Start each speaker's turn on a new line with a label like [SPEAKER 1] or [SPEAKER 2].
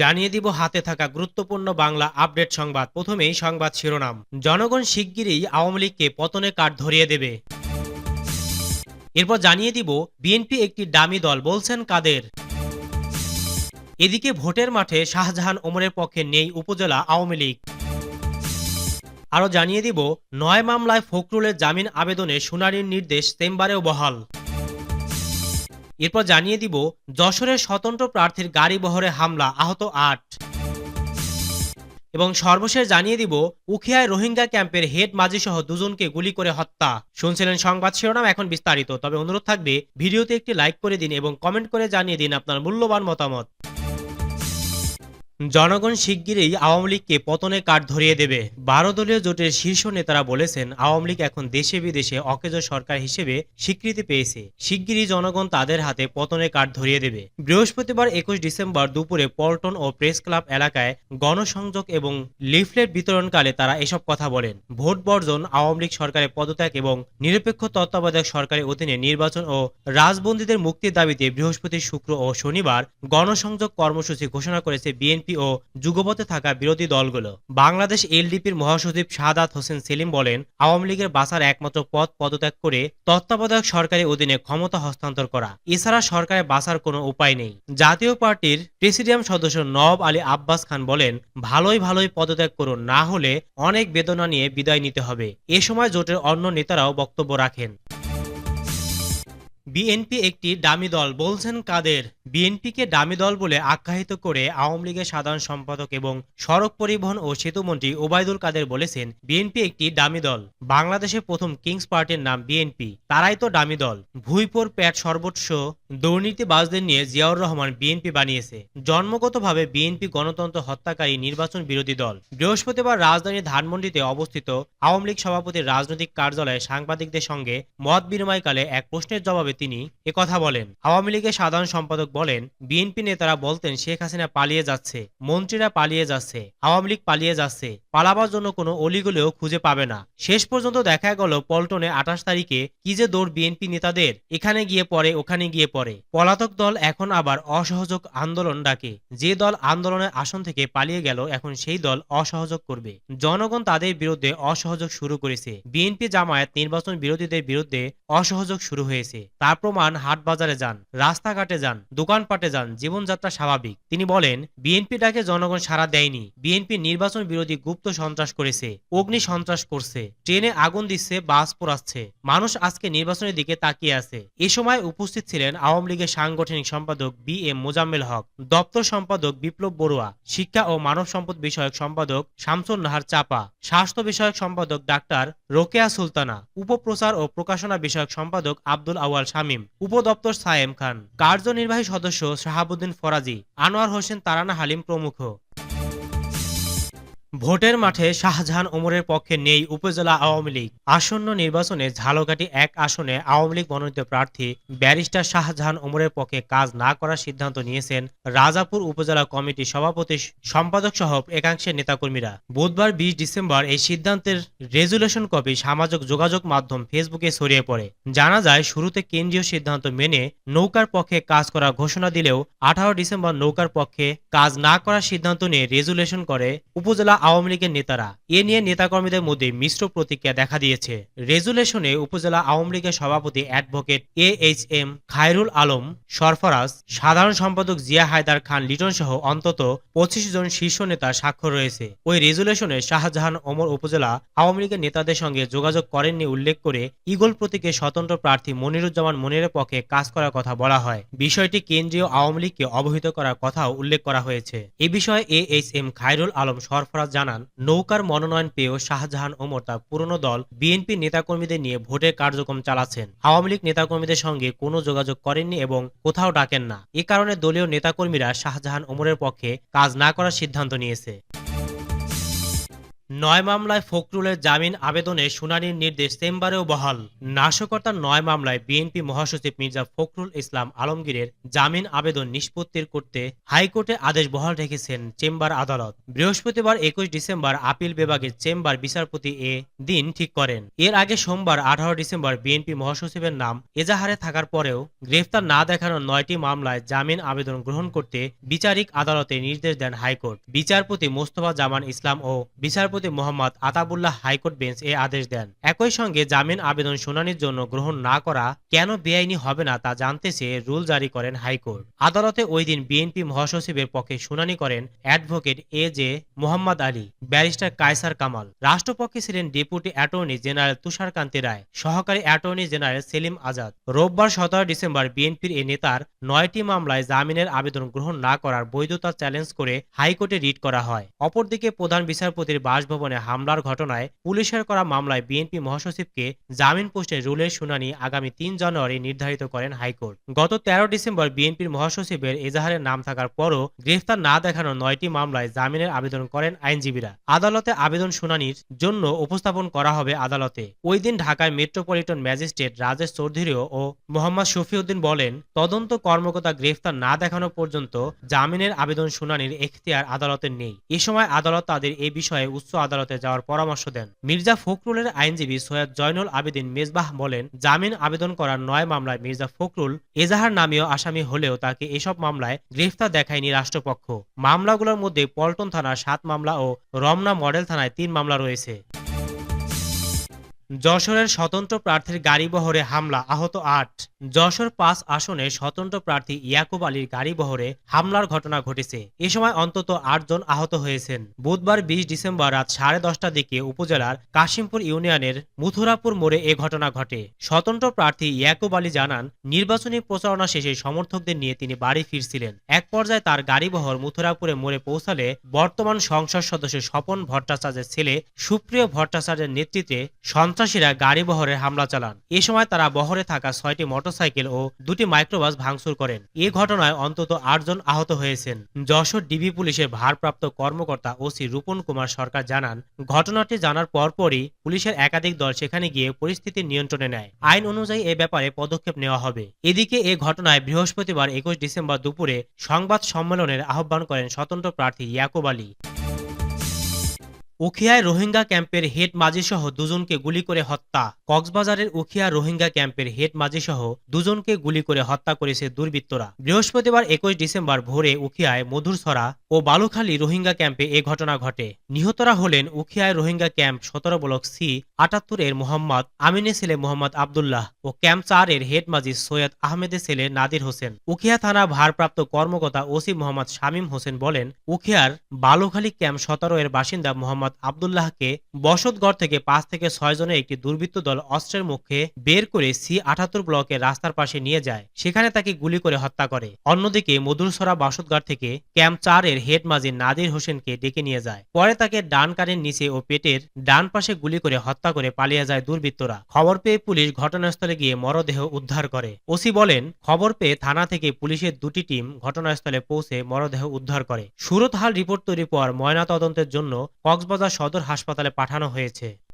[SPEAKER 1] জানিয়ে দিব হাতে থাকা গুরুত্বপূর্ণ বাংলা আপডেট সংবাদ প্রথমেই সংবাদ শিরোনাম জনগণ শিগগিরই আওয়ামী লীগকে পতনে কাঠ ধরিয়ে দেবে এরপর জানিয়ে দিব বিএনপি একটি দামি দল বলছেন কাদের এদিকে ভোটের মাঠে শাহজাহান ওমরের পক্ষে নেই উপজেলা আওয়ামী লীগ আরও জানিয়ে দিব নয় মামলায় ফখরুলের জামিন আবেদনে শুনানির নির্দেশ চেম্বারেও বহাল এরপর জানিয়ে দিব যশোরের স্বতন্ত্র প্রার্থীর গাড়ি বহরে হামলা আহত আট এবং সর্বশেষ জানিয়ে দিব উখিয়ায় রোহিঙ্গা ক্যাম্পের হেড মাঝি সহ দুজনকে গুলি করে হত্যা শুনছিলেন সংবাদ শিরোনাম এখন বিস্তারিত তবে অনুরোধ থাকবে ভিডিওতে একটি লাইক করে দিন এবং কমেন্ট করে জানিয়ে দিন আপনার মূল্যবান মতামত জনগণ শিগগিরই আওয়ামী লীগকে পতনে কাঠ ধরিয়ে দেবে বারো দলীয় জোটের শীর্ষ নেতারা বলেছেন আওয়ামী লীগ এখন দেশে বিদেশে অকেজ সরকার হিসেবে স্বীকৃতি পেয়েছে শিগগিরই জনগণ তাদের হাতে পতনে কাঠ ধরিয়ে দেবে বৃহস্পতিবার একুশ ডিসেম্বর দুপুরে পল্টন ও প্রেস ক্লাব এলাকায় গণসংযোগ এবং লিফলেট বিতরণকালে তারা এসব কথা বলেন ভোট বর্জন আওয়ামী লীগ সরকারের পদত্যাগ এবং নিরপেক্ষ তত্ত্বাবধায়ক সরকারের অধীনে নির্বাচন ও রাজবন্দীদের মুক্তির দাবিতে বৃহস্পতি শুক্র ও শনিবার গণসংযোগ কর্মসূচি ঘোষণা করেছে বিএনপি বিএনপি ও যুগপথে থাকা বিরোধী দলগুলো বাংলাদেশ এলডিপির মহাসচিব সাদাত হোসেন সেলিম বলেন আওয়ামী লীগের বাসার একমাত্র পদ পদত্যাগ করে তত্ত্বাবধায়ক সরকারের অধীনে ক্ষমতা হস্তান্তর করা এছাড়া সরকারের বাসার কোনো উপায় নেই জাতীয় পার্টির প্রেসিডিয়াম সদস্য নব আলী আব্বাস খান বলেন ভালোই ভালোই পদত্যাগ করুন না হলে অনেক বেদনা নিয়ে বিদায় নিতে হবে এ সময় জোটের অন্য নেতারাও বক্তব্য রাখেন বিএনপি একটি দামি দল বলছেন কাদের বিএনপিকে দামি দল বলে আখ্যায়িত করে আওয়ামী লীগের সাধারণ সম্পাদক এবং সড়ক পরিবহন ও সেতুমন্ত্রী ওবায়দুল কাদের বলেছেন বিএনপি একটি দামি দল বাংলাদেশে প্রথম কিংস পার্টির নাম বিএনপি তারাই তো দামি দল ভুইপোর প্যাট সর্বোচ্চ দুর্নীতিবাজদের নিয়ে জিয়াউর রহমান বিএনপি বানিয়েছে জন্মগতভাবে বিএনপি গণতন্ত্র হত্যাকারী নির্বাচন বিরোধী দল বৃহস্পতিবার রাজধানী ধানমন্ডিতে অবস্থিত আওয়ামী লীগ সভাপতির রাজনৈতিক কার্যালয়ে সাংবাদিকদের সঙ্গে মত বিনিময়কালে এক প্রশ্নের জবাবে সময় তিনি কথা বলেন আওয়ামী লীগের সাধারণ সম্পাদক বলেন বিএনপি নেতারা বলতেন শেখ হাসিনা পালিয়ে যাচ্ছে মন্ত্রীরা পালিয়ে যাচ্ছে আওয়ামী লীগ পালিয়ে যাচ্ছে পালাবার জন্য কোনো অলিগুলেও খুঁজে পাবে না শেষ পর্যন্ত দেখা গেল পল্টনে আঠাশ তারিখে কি যে দৌড় বিএনপি নেতাদের এখানে গিয়ে পড়ে ওখানে গিয়ে পড়ে পলাতক দল এখন আবার অসহযোগ আন্দোলন ডাকে যে দল আন্দোলনের আসন থেকে পালিয়ে গেল এখন সেই দল অসহযোগ করবে জনগণ তাদের বিরুদ্ধে অসহযোগ শুরু করেছে বিএনপি জামায়াত নির্বাচন বিরোধীদের বিরুদ্ধে অসহযোগ শুরু হয়েছে তার প্রমাণ হাট বাজারে যান রাস্তাঘাটে যান দোকানপাটে যান জীবনযাত্রা স্বাভাবিক তিনি বলেন বিএনপি ডাকে জনগণ সারা দেয়নি বিএনপি নির্বাচন বিরোধী গুপ্ত সন্ত্রাস করেছে অগ্নি সন্ত্রাস করছে ট্রেনে আগুন দিচ্ছে বাস পোড়াচ্ছে মানুষ আজকে নির্বাচনের দিকে তাকিয়ে আছে এ সময় উপস্থিত ছিলেন আওয়ামী লীগের সাংগঠনিক সম্পাদক বি এম মোজাম্মেল হক দপ্তর সম্পাদক বিপ্লব বড়ুয়া শিক্ষা ও মানব সম্পদ বিষয়ক সম্পাদক শামসুল নাহার চাপা স্বাস্থ্য বিষয়ক সম্পাদক ডাক্তার রোকেয়া সুলতানা উপপ্রচার ও প্রকাশনা বিষয়ক সম্পাদক আব্দুল আওয়াল শামীম উপদপ্তর সায়েম খান কার্যনির্বাহী সদস্য শাহাবুদ্দিন ফরাজি আনোয়ার হোসেন তারানা হালিম প্রমুখ ভোটের মাঠে শাহজাহান ওমরের পক্ষে নেই উপজেলা আওয়ামী লীগ আসন্ন নির্বাচনে ঝালকাটি এক আসনে আওয়ামী লীগ মনোনীত প্রার্থী ব্যারিস্টার শাহজাহান ওমরের পক্ষে কাজ না করার সিদ্ধান্ত নিয়েছেন রাজাপুর উপজেলা কমিটি সভাপতি সম্পাদক সহ একাংশের নেতাকর্মীরা বুধবার বিশ ডিসেম্বর এই সিদ্ধান্তের রেজুলেশন কপি সামাজিক যোগাযোগ মাধ্যম ফেসবুকে ছড়িয়ে পড়ে জানা যায় শুরুতে কেন্দ্রীয় সিদ্ধান্ত মেনে নৌকার পক্ষে কাজ করার ঘোষণা দিলেও আঠারো ডিসেম্বর নৌকার পক্ষে কাজ না করার সিদ্ধান্ত নিয়ে রেজুলেশন করে উপজেলা আওয়ামী লীগের নেতারা এ নিয়ে নেতাকর্মীদের মধ্যে মিশ্র প্রতিক্রিয়া দেখা দিয়েছে রেজুলেশনে উপজেলা আওয়ামী লীগের সভাপতি advocate A H M Khairul Alam Sarfaraz সাধারণ সম্পাদক জিয়া হায়দার খান লিটন সহ অন্তত পঁচিশ জন শীর্ষ নেতা স্বাক্ষর রয়েছে ওই রেজুলেশনে শাহজাহান ওমর উপজেলা আওয়ামী লীগের নেতাদের সঙ্গে যোগাযোগ করেননি উল্লেখ করে ইগল প্রতীকে স্বতন্ত্র প্রার্থী মনিরুজ্জামান মনিরের পক্ষে কাজ করার কথা বলা হয় বিষয়টি কেন্দ্রীয় আওয়ামী লীগকে অবহিত করার কথাও উল্লেখ করা হয়েছে এ বিষয়ে A H M Khairul Alam Sarfaraz জানান নৌকার মনোনয়ন পেয়েও শাহজাহান ওমর তার পুরনো দল বিএনপি নেতাকর্মীদের নিয়ে ভোটের কার্যক্রম চালাচ্ছেন আওয়ামী লীগ নেতাকর্মীদের সঙ্গে কোনো যোগাযোগ করেননি এবং কোথাও ডাকেন না এ কারণে দলীয় নেতাকর্মীরা শাহজাহান ওমরের পক্ষে কাজ না করার সিদ্ধান্ত নিয়েছে নয় মামলায় ফখরুলের জামিন আবেদনে শুনানির নির্দেশ চেম্বারেও বহাল নাশকতার নয় মামলায় বিএনপি মহাসচিব মির্জা ফখরুল ইসলাম আলমগীরের জামিন আবেদন নিষ্পত্তির করতে হাইকোর্টে আদেশ বহাল রেখেছেন চেম্বার আদালত বৃহস্পতিবার একুশ ডিসেম্বর আপিল বিভাগের চেম্বার বিচারপতি এ দিন ঠিক করেন এর আগে সোমবার আঠারো ডিসেম্বর বিএনপি মহাসচিবের নাম এজাহারে থাকার পরেও গ্রেফতার না দেখানো নয়টি মামলায় জামিন আবেদন গ্রহণ করতে বিচারিক আদালতে নির্দেশ দেন হাইকোর্ট বিচারপতি মোস্তফা জামান ইসলাম ও বিচারপতি বিচারপতি মোহাম্মদ আতাবুল্লাহ হাইকোর্ট বেঞ্চ এ আদেশ দেন একই সঙ্গে জামিন আবেদন শুনানির জন্য গ্রহণ না করা কেন বেআইনি হবে না তা জানতে চেয়ে রুল জারি করেন হাইকোর্ট আদালতে ওই দিন বিএনপি মহাসচিবের পক্ষে শুনানি করেন advocate A J Mohammad Ali barrister Kaiser Kamal রাষ্ট্রপক্ষে ছিলেন deputy attorney general Tusharkanti Roy সহকারী অ্যাটর্নি জেনারেল সেলিম আজাদ রোববার সতেরো ডিসেম্বর বিএনপির এ নেতার নয়টি মামলায় জামিনের আবেদন গ্রহণ না করার বৈধতা চ্যালেঞ্জ করে হাইকোর্টে রিট করা হয় অপরদিকে প্রধান বিচারপতির বাস বাসভবনে হামলার ঘটনায় পুলিশের করা মামলায় বিএনপি মহাসচিবকে জামিন পোস্টে রুলের শুনানি আগামী তিন জানুয়ারি নির্ধারিত করেন হাইকোর্ট গত তেরো ডিসেম্বর বিএনপির মহাসচিবের এজাহারের নাম থাকার পরও গ্রেফতার না দেখানো নয়টি মামলায় জামিনের আবেদন করেন আইনজীবীরা আদালতে আবেদন শুনানির জন্য উপস্থাপন করা হবে আদালতে ওই দিন ঢাকায় মেট্রোপলিটন ম্যাজিস্ট্রেট রাজেশ চৌধুরীও ও মোহাম্মদ শফিউদ্দিন বলেন তদন্ত কর্মকর্তা গ্রেফতার না দেখানো পর্যন্ত জামিনের আবেদন শুনানির এখতিয়ার আদালতের নেই এ সময় আদালত তাদের এ বিষয়ে উচ্চ আদালতে যাওয়ার পরামর্শ দেন মির্জা ফখরুলের আইনজীবী সৈয়দ জয়নুল আবেদিন মেজবাহ বলেন জামিন আবেদন করার নয় মামলায় মির্জা ফখরুল এজাহার নামীয় আসামি হলেও তাকে এসব মামলায় গ্রেফতার দেখায়নি রাষ্ট্রপক্ষ মামলাগুলোর মধ্যে পল্টন থানার সাত মামলা ও রমনা মডেল থানায় তিন মামলা রয়েছে যশোরের স্বতন্ত্র প্রার্থীর গাড়িবহরে হামলা আহত আট যশোর পাঁচ আসনে স্বতন্ত্র প্রার্থী ইয়াকুব আলীর গাড়িবহরে হামলার ঘটনা ঘটেছে এ সময় অন্তত আটজন আহত হয়েছেন বুধবার বিশ ডিসেম্বর রাত সাড়ে দশটার দিকে উপজেলার কাশিমপুর ইউনিয়নের মুথুরাপুর মোড়ে এ ঘটনা ঘটে স্বতন্ত্র প্রার্থী ইয়াকুব আলী জানান নির্বাচনী প্রচারণা শেষে সমর্থকদের নিয়ে তিনি বাড়ি ফিরছিলেন এক পর্যায়ে তার গাড়িবহর মুথুরাপুরে মোড়ে পৌঁছালে বর্তমান সংসদ সদস্য স্বপন ভট্টাচার্যের ছেলে সুপ্রিয় ভট্টাচার্যের নেতৃত্বে সন্ত সন্ত্রাসীরা গাড়ি বহরে হামলা চালান এ সময় তারা বহরে থাকা ছয়টি মোটরসাইকেল ও দুটি মাইক্রোবাস ভাঙচুর করেন এ ঘটনায় অন্তত আটজন আহত হয়েছেন যশোর ডিবি পুলিশের ভারপ্রাপ্ত কর্মকর্তা ওসি রূপন কুমার সরকার জানান ঘটনাটি জানার পরপরই পুলিশের একাধিক দল সেখানে গিয়ে পরিস্থিতি নিয়ন্ত্রণে নেয় আইন অনুযায়ী এ ব্যাপারে পদক্ষেপ নেওয়া হবে এদিকে এ ঘটনায় বৃহস্পতিবার একুশ ডিসেম্বর দুপুরে সংবাদ সম্মেলনের আহ্বান করেন স্বতন্ত্র প্রার্থী ইয়াকুব আলী উখিয়ায় রোহিঙ্গা ক্যাম্পের হেড মাঝিসহ দুজনকে গুলি করে হত্যা কক্সবাজারের উখিয়া রোহিঙ্গা ক্যাম্পের হেড মাঝিসহ দুজনকে গুলি করে হত্যা করেছে দুর্বৃত্তরা বৃহস্পতিবার একুশ ডিসেম্বর ভোরে উখিয়ায় মধুরছড়া ও বালুখালী রোহিঙ্গা ক্যাম্পে এ ঘটনা ঘটে নিহতরা হলেন উখিয়ায় রোহিঙ্গা ক্যাম্প সতেরো ব্লক সি আটাত্তরের মোহাম্মদ আমিনে ছেলে মোহাম্মদ আবদুল্লাহ ও ক্যাম্প চারের হেড মাঝি সৈয়দ আহমেদের ছেলে নাদির হোসেন উখিয়া থানা ভারপ্রাপ্ত কর্মকর্তা ওসি মোহাম্মদ শামীম হোসেন বলেন উখিয়ার বালুখালী ক্যাম্প সতেরো এর বাসিন্দা মোহাম্মদ মোহাম্মদ আবদুল্লাহকে বসতগড় থেকে পাঁচ থেকে ছয় জনের একটি দুর্বৃত্ত দল অস্ত্রের মুখে বের করে সি আঠাত্তর ব্লকের রাস্তার পাশে নিয়ে যায় সেখানে তাকে গুলি করে হত্যা করে অন্যদিকে মধুরসরা বসতগড় থেকে ক্যাম্প চারের হেড মাঝি নাদির হোসেনকে ডেকে নিয়ে যায় পরে তাকে ডান কারের নিচে ও পেটের ডান পাশে গুলি করে হত্যা করে পালিয়ে যায় দুর্বৃত্তরা খবর পেয়ে পুলিশ ঘটনাস্থলে গিয়ে মরদেহ উদ্ধার করে ওসি বলেন খবর পেয়ে থানা থেকে পুলিশের দুটি টিম ঘটনাস্থলে পৌঁছে মরদেহ উদ্ধার করে সুরতহাল রিপোর্ট তৈরি পর ময়না তদন্তের জন্য কক্সবাজার কক্সবাজার সদর হাসপাতালে পাঠানো হয়েছে